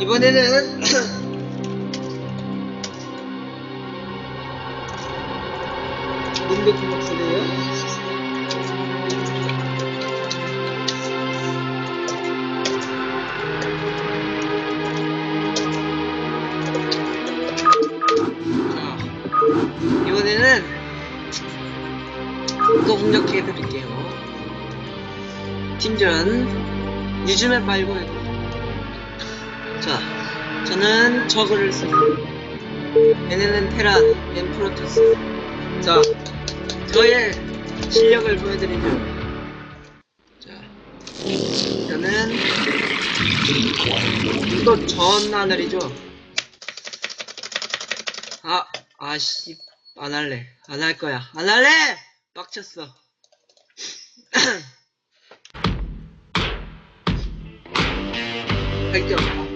이번에는 공격 목소리예요. 또 공격해 드릴게요. 팀전 유즈맵 말고 자, 저는 저거를 쓰고 얘네는 테란, 앤 프로토스. 자, 저의 실력을 보여드리죠. 자, 저는 또 전 하늘이죠. 아, 아씨, 안 할래. 안 할 거야. 안 할래! 빡쳤어. 할게 없다.